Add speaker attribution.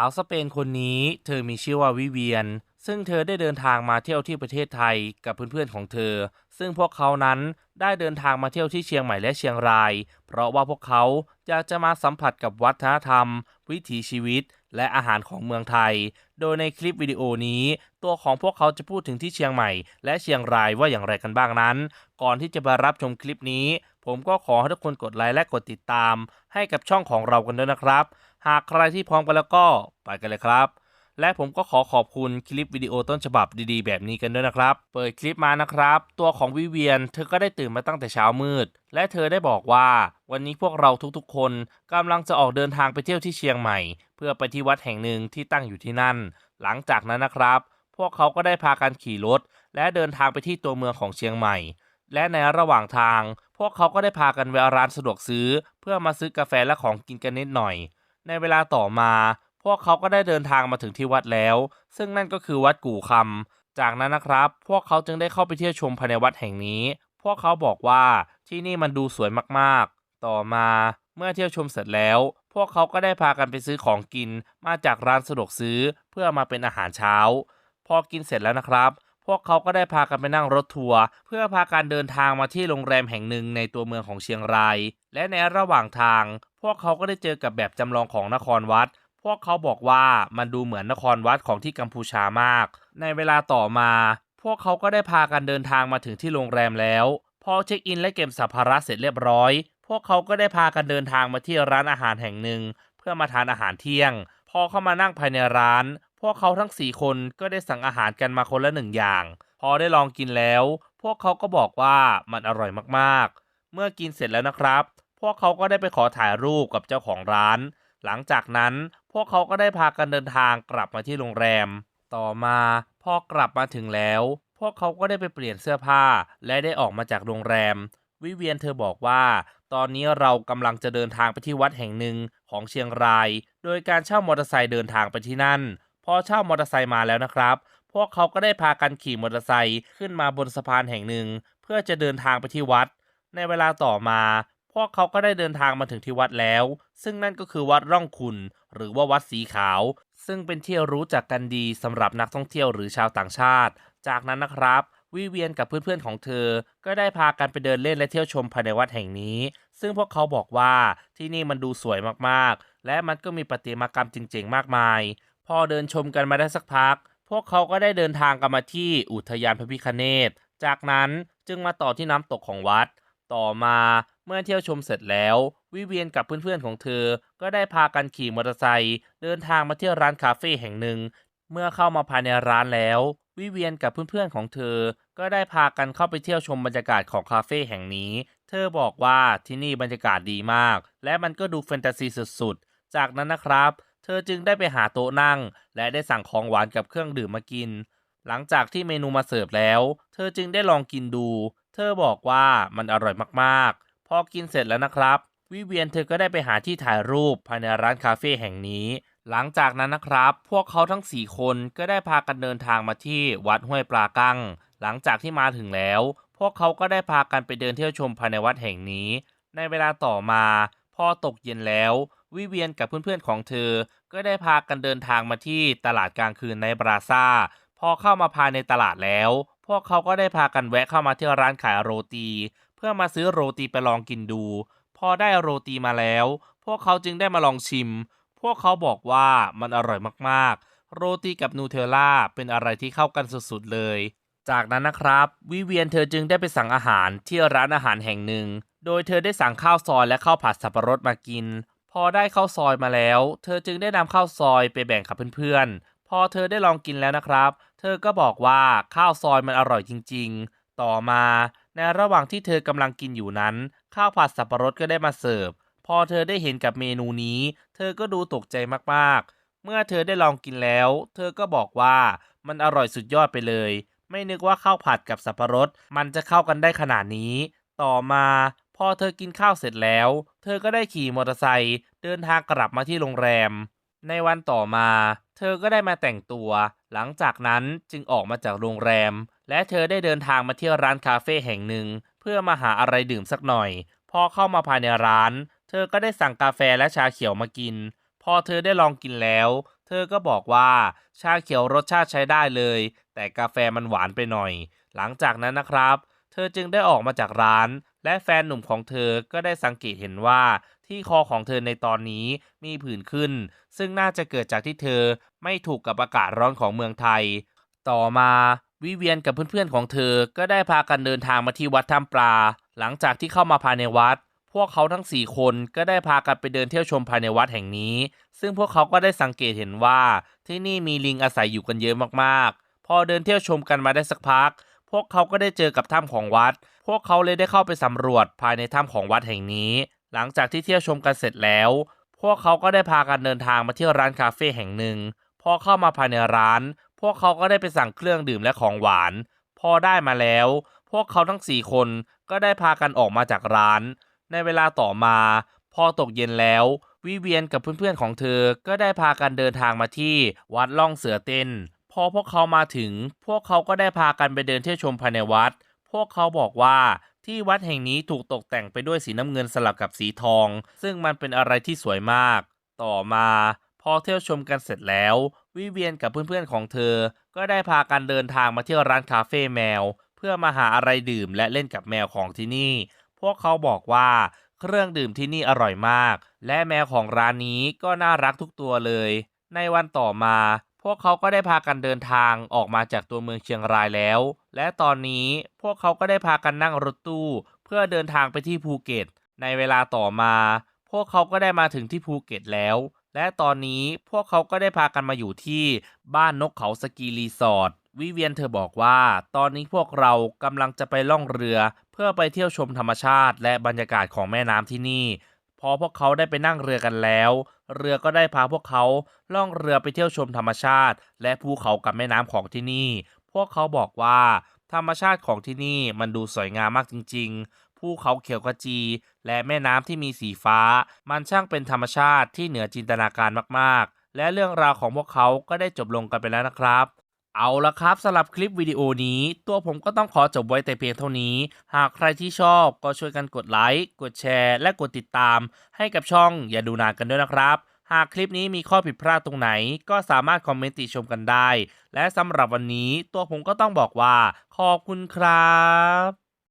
Speaker 1: าวสเปนคนนี้เธอมีชื่อว่าวิเวียน ซึ่งเธอได้เดินทางมาเที่ยวที่ประเทศไทยกับเพื่อนๆของเธอ ซึ่งพวกเขานั้นได้เดินทางมาเที่ยวที่เชียงใหม่และเชียงราย เพราะว่าพวกเขาอยากจะมาสัมผัสกับวัฒนธรรม วิถีชีวิต และอาหารของเมืองไทย โดยในคลิปวิดีโอนี้ ตัวของพวกเขาจะพูดถึงที่เชียงใหม่ และเชียงรายว่าอย่างไรกันบ้างนั้น ก่อนที่จะไปรับชมคลิปนี้ ผมก็ขอให้ทุกคนกดไลค์และกดติดตาม ให้กับช่องของเรากันด้วยนะครับ หากใครที่พร้อมกันแล้วก็ไปกันเลยครับ และผมก็ขอขอบคุณคลิปวิดีโอต้นฉบับดีๆ แบบนี้กันด้วยนะครับ เปิดคลิปมานะครับ ตัวของวิเวียน เธอก็ได้ตื่นมาตั้งแต่เช้ามืด และเธอได้บอกว่า วันนี้พวกเราทุกๆ คนกำลังจะออกเดินทางไปเที่ยวที่เชียงใหม่ เพื่อไปที่วัดแห่งหนึ่งที่ตั้งอยู่ที่นั่น หลังจากนั้นนะครับ พวกเขาก็ได้พากันขี่รถ และเดินทางไปที่ตัวเมืองของเชียงใหม่และในระหว่างทาง พวกเขาก็ได้พากันแวะร้านสะดวกซื้อ เพื่อมาซื้อกาแฟและของกินกันนิดหน่อย ในเวลาต่อมา พวกเขาก็ได้เดินทางมาถึงที่วัดแล้ว ซึ่งนั่นก็คือวัดกู่คำจากนั้นนะครับ พวกเขาจึงได้เข้าไปเที่ยวชมภายในวัดแห่งนี้ พวกเขาบอกว่าที่นี่มันดูสวยมากๆ ต่อมาเมื่อเที่ยวชมเสร็จแล้ว พวกเขาก็ได้พากันไปซื้อของกินมาจากร้านสะดวกซื้อเพื่อมาเป็นอาหารเช้า พอกินเสร็จแล้วนะครับ พวกเขาก็ได้พากันไปนั่งรถทัวร์เพื่อพาการเดินทางมาที่โรงแรมแห่งหนึ่งในตัวเมืองของเชียงราย และในระหว่างทาง พวกเขาก็ได้เจอกับแบบจำลองของนครวัด พวกเขาบอกว่ามันดูเหมือนนครวัดของที่กัมพูชามาก ในเวลาต่อมา พวกเขาก็ได้พากันเดินทางมาถึงที่โรงแรมแล้ว พอเช็คอินและเก็บสัมภาระเสร็จเรียบร้อย พวกเขาก็ได้พากันเดินทางมาที่ร้านอาหารแห่งหนึ่ง เพื่อมาทานอาหารเที่ยง พอเข้ามานั่งภายในร้าน พวกเขาทั้งสี่คนก็ได้สั่งอาหารกันมาคนละหนึ่งอย่าง พอได้ลองกินแล้ว พวกเขาก็บอกว่ามันอร่อยมากๆ เมื่อกินเสร็จแล้วนะครับ พวกเขาก็ได้ไปขอถ่ายรูปกับเจ้าของร้าน หลังจากนั้นพวกเขาก็ได้พากันเดินทางกลับมาที่โรงแรม ต่อมาพอกลับมาถึงแล้ว พวกเขาก็ได้ไปเปลี่ยนเสื้อผ้า และได้ออกมาจากโรงแรม วิเวียนเธอบอกว่า ตอนนี้เรากำลังจะเดินทางไปที่วัดแห่งหนึ่งของเชียงราย โดยการเช่ามอเตอร์ไซค์เดินทางไปที่นั่น พอเช่ามอเตอร์ไซค์มาแล้วนะครับ พวกเขาก็ได้พากันขี่มอเตอร์ไซค์ขึ้นมาบนสะพานแห่งหนึ่ง เพื่อจะเดินทางไปที่วัด ในเวลาต่อมา พวกเขาก็ได้เดินทางมาถึงที่วัดแล้ว ซึ่งนั่นก็คือวัดร่องขุนหรือว่าวัดสีขาว ซึ่งเป็นที่รู้จักกันดีสำหรับนักท่องเที่ยวหรือชาวต่างชาติ จากนั้นนะครับวิเวียนกับเพื่อนๆของเธอ ก็ได้พากันไปเดินเล่นและเที่ยวชมภายในวัดแห่งนี้ ซึ่งพวกเขาบอกว่าที่นี่มันดูสวยมากๆ และมันก็มีประติมากรรมจริงๆ มากมาย พอเดินชมกันมาได้สักพัก พวกเขาก็ได้เดินทางกันมาที่อุทยานพระพิคเนตจากนั้นจึงมาต่อที่น้ำตกของวัด ต่อมาเมื่อเที่ยวชมเสร็จแล้ว วิเวียนกับเพื่อนๆของเธอ ก็ได้พากันขี่มอเตอร์ไซค์เดินทางมาเที่ยวร้านคาเฟ่แห่งหนึ่ง เมื่อเข้ามาภายในร้านแล้ว วิเวียนกับเพื่อนๆของเธอ ก็ได้พากันเข้าไปเที่ยวชมบรรยากาศของคาเฟ่แห่งนี้ เธอบอกว่าที่นี่บรรยากาศดีมาก และมันก็ดูแฟนตาซีสุดๆ จากนั้นนะครับ เธอจึงได้ไปหาโต๊ะนั่ง และได้สั่งของหวานกับเครื่องดื่มมากิน หลังจากที่เมนูมาเสิร์ฟแล้ว เธอจึงได้ลองกินดู เธอบอกว่ามันอร่อยมากๆ พอกินเสร็จแล้วนะครับ วิเวียนเธอก็ได้ไปหาที่ถ่ายรูปภายในร้านคาเฟ่แห่งนี้ หลังจากนั้นนะครับ พวกเขาทั้ง 4 คนก็ได้พากันเดินทางมาที่วัดห้วยปลากั้ง หลังจากที่มาถึงแล้ว พวกเขาก็ได้พากันไปเดินเที่ยวชมภายในวัดแห่งนี้ ในเวลาต่อมาพอตกเย็นแล้ว วิเวียนกับเพื่อนๆของเธอ ก็ได้พากันเดินทางมาที่ตลาดกลางคืนในบราซ่า พอเข้ามาภายในตลาดแล้ว พวกเขาก็ได้พากันแวะเข้ามาที่ร้านขายโรตี เพื่อมาซื้อโรตีไปลองกินดู พอได้โรตีมาแล้ว พวกเขาจึงได้มาลองชิม พวกเขาบอกว่ามันอร่อยมากๆ โรตีกับนูเทลล่าเป็นอะไรที่เข้ากันสุดๆเลย จากนั้นนะครับ วิเวียนเธอจึงได้ไปสั่งอาหารที่ร้านอาหารแห่งหนึ่ง โดยเธอได้สั่งข้าวซอยและข้าวผัดสับปะรดมากิน อได้ข้าวซอยมาแล้ว เธอจึงได้นำข้าวซอยไปแบ่งกับเพื่อนๆ พอเธอได้ลองกินแล้วนะครับ เธอก็บอกว่าข้าวซอยมันอร่อยจริงๆ ต่อมา ในระหว่างที่เธอกำลังกินอยู่นั้น ข้าวผัดสับปะรดก็ได้มาเสิร์ฟ พอเธอได้เห็นกับเมนูนี้ เธอก็ดูตกใจมากๆ เมื่อเธอได้ลองกินแล้ว เธอก็บอกว่ามันอร่อยสุดยอดไปเลย ไม่นึกว่าข้าวผัดกับสับปะรด มันจะเข้ากันได้ขนาดนี้ ต่อมา พอเธอกินข้าวเสร็จแล้ว เธอก็ได้ขี่มอเตอร์ไซค์เดินทางกลับมาที่โรงแรม ในวันต่อมา เธอก็ได้มาแต่งตัว หลังจากนั้นจึงออกมาจากโรงแรม และเธอได้เดินทางมาที่ร้านคาเฟ่แห่งหนึ่ง เพื่อมาหาอะไรดื่มสักหน่อย พอเข้ามาภายในร้าน เธอก็ได้สั่งกาแฟและชาเขียวมากิน พอเธอได้ลองกินแล้ว เธอก็บอกว่าชาเขียวรสชาติใช้ได้เลย แต่กาแฟมันหวานไปหน่อย หลังจากนั้นนะครับ เธอจึงได้ออกมาจากร้าน และแฟนหนุ่มของเธอก็ได้สังเกตเห็นว่าที่คอของเธอในตอนนี้มีผื่นขึ้น ซึ่งน่าจะเกิดจากที่เธอไม่ถูกกับอากาศร้อนของเมืองไทย ต่อมาวิเวียนกับเพื่อนๆของเธอก็ได้พากันเดินทางมาที่วัดถ้ำปลา หลังจากที่เข้ามาภายในวัด พวกเขาทั้ง 4 คนก็ได้พากันไปเดินเที่ยวชมภายในวัดแห่งนี้ ซึ่งพวกเขาก็ได้สังเกตเห็นว่าที่นี่มีลิงอาศัยอยู่กันเยอะมากๆ พอเดินเที่ยวชมกันมาได้สักพัก พวกเขาก็ได้เจอกับถ้ำของวัด พวกเขาเลยได้เข้าไปสำรวจภายในถ้ำของวัดแห่งนี้ หลังจากที่เที่ยวชมกันเสร็จแล้ว พวกเขาก็ได้พากันเดินทางมาที่ร้านคาเฟ่แห่งหนึ่ง พอเข้ามาภายในร้าน พวกเขาก็ได้ไปสั่งเครื่องดื่มและของหวาน พอได้มาแล้ว พวกเขาทั้งสี่คนก็ได้พากันออกมาจากร้าน ในเวลาต่อมา พอตกเย็นแล้ว วิเวียนกับเพื่อนๆของเธอ ก็ได้พากันเดินทางมาที่วัดล่องเสือเต้น พอพวกเขามาถึง พวกเขาก็ได้พากันไปเดินเที่ยวชมภายในวัด วกเขาบอกว่าที่วัดแห่งนี้ถูกตกแต่งไปด้วยสีน้ำเงินสลับกับสีทอง ซึ่งมันเป็นอะไรที่สวยมาก ต่อมาพอเที่ยวชมกันเสร็จแล้ว วิเวียนกับเพื่อนๆของเธอ ก็ได้พากันเดินทางมาเที่ยวร้านคาเฟ่แมว เพื่อมาหาอะไรดื่มและเล่นกับแมวของที่นี่ พวกเขาบอกว่าเครื่องดื่มที่นี่อร่อยมาก และแมวของร้านนี้ก็น่ารักทุกตัวเลย ในวันต่อมา วกเขาก็ได้พากันเดินทางออกมาจากตัวเมืองเชียงรายแล้ว และตอนนี้พวกเขาก็ได้พากันนั่งรถตู้ เพื่อเดินทางไปที่ภูเก็ต ในเวลาต่อมา พวกเขาก็ได้มาถึงที่ภูเก็ตแล้ว และตอนนี้พวกเขาก็ได้พากันมาอยู่ที่บ้านนกเขาสกีรีสอร์ทวิเวียนเธอบอกว่า ตอนนี้พวกเรากำลังจะไปล่องเรือ เพื่อไปเที่ยวชมธรรมชาติ และบรรยากาศของแม่น้ำที่นี่ พอพวกเขาได้ไปนั่งเรือกันแล้ว เรือก็ได้พาพวกเขาล่องเรือไปเที่ยวชมธรรมชาติ และภูเขากับแม่น้ำของที่นี่ พวกเขาบอกว่า ธรรมชาติของที่นี่มันดูสวยงามมากจริง ๆ ภูเขาเขียวขจี และแม่น้ำที่มีสีฟ้า มันช่างเป็นธรรมชาติที่เหนือจินตนาการมากๆ และเรื่องราวของพวกเขาก็ได้จบลงกันไปแล้วนะครับ เอาละครับสำหรับคลิปวิดีโอนี้ ตัวผมก็ต้องขอจบไว้แต่เพียงเท่านี้ หากใครที่ชอบก็ช่วยกันกดไลค์ กดแชร์ และกดติดตาม ให้กับช่องอย่าดูนานกันด้วยนะครับ หากคลิปนี้มีข้อผิดพลาดตรงไหน ก็สามารถคอมเมนต์ติชมกันได้ และสำหรับวันนี้ตัวผมก็ต้องบอกว่า ขอบคุณครับ